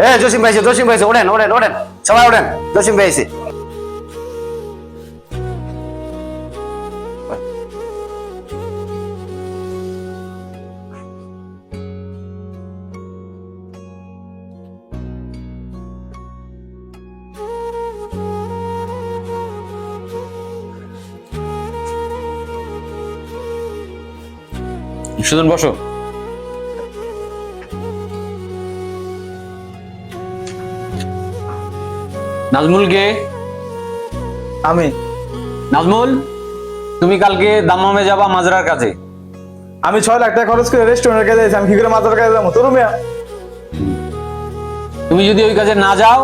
এ জসিম ভাইছে জসিম ভাইছে ওঠেন ওঠেন ওঠেন সবাই ওঠেন জসিম ভাইছে সুজন বসো নাজমুল কে আমি। নাজমুল তুমি কালকে দাম্মামে যাবা মাজরার কাছে আমি ছয় লাখ টাকা খরচ করে রেস্টুরেন্টের কাছে যাচ্ছি আমি কি করে মাথার কাছে যাব? তোর মিয়া। তুমি যদি ওই কাজে না যাও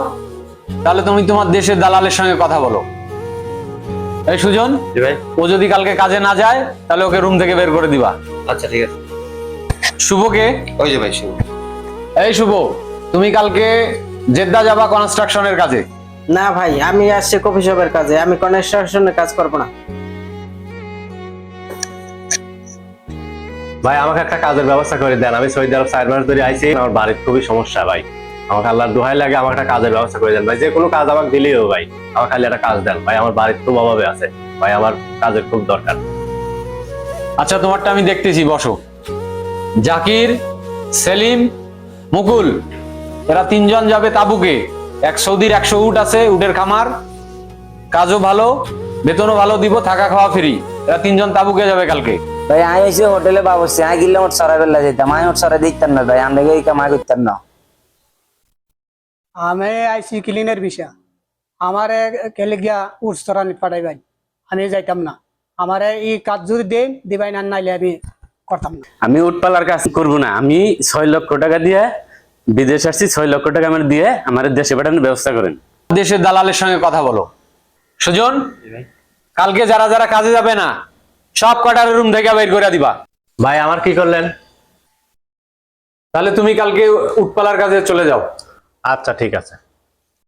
তাহলে তুমি তোমার দেশের দালালের সঙ্গে কথা বলো। এই সুজন জি ভাই। ও যদি কালকে কাজে না যায় তাহলে ওকে রুম থেকে বের করে দিবা। আচ্ছা ঠিক আছে। শুভকে? ওই যে ভাই শুভ। এই শুভ তুমি কালকে জেদ্দা যাবা কনস্ট্রাকশনের কাজে। না ভাই আমি আসছি কফি শপের কাজে আমি কনস্ট্রাকশনের কাজ করব না। ভাই আমাকে একটা কাজের ব্যবস্থা করে দেন। আমি সৌদি আরব চার মাস ধরে আইছি আমার বাড়ির খুবই সমস্যা ভাই। আমাকে আল্লাহর দোহাই লাগে আমাকে একটা কাজের ব্যবস্থা করে দেন। ভাই যে কোনো কাজ আমাকে দিলেও ভাই। আমার খালি একটা কাজ দেন। ভাই আমার বাড়ির খুব অভাবে আছে। ভাই আমার কাজের খুব দরকার। আচ্ছা তোমারটা আমি দেখতেছি বসো। জাকির সেলিম মুকুল এরা তিনজন যাবে তাবুকে। এক সৌদির একশো উট আছে উটের খামার কাজও ভালো বেতনও ভালো দিব থাকা খাওয়া ফ্রি এরা তিনজন তাবুকে যাবে কালকে। ভাই আমি এসে হোটেলে আমি গিলে সরাই বেলা যেতাম আমি সরাই দেখতাম না ভাই আমরা এই কামাই করতাম না। আমি আইসি ক্লিনের বিষয় আমার কেলে গিয়া উৎসরানি পাঠাইবাই আমি যাইতাম না। আমার এই কাজ যদি দেন দিবাই না নাইলে আমি করতাম না। আমি উটপালার কাজ করব না। আমি ছয় লক্ষ টাকা দিয়ে বিদেশ আসছি ছয় লক্ষ টাকা আমার দিয়ে আমার দেশে পাঠানোর ব্যবস্থা করেন। দেশের দালালের সঙ্গে কথা বলো। সুজন কালকে যারা যারা কাজে যাবে না সব কটার রুম থেকে বের করে দিবা। ভাই আমার কি করলেন? তাহলে তুমি কালকে উটপালার কাজে চলে যাও। আচ্ছা ঠিক আছে।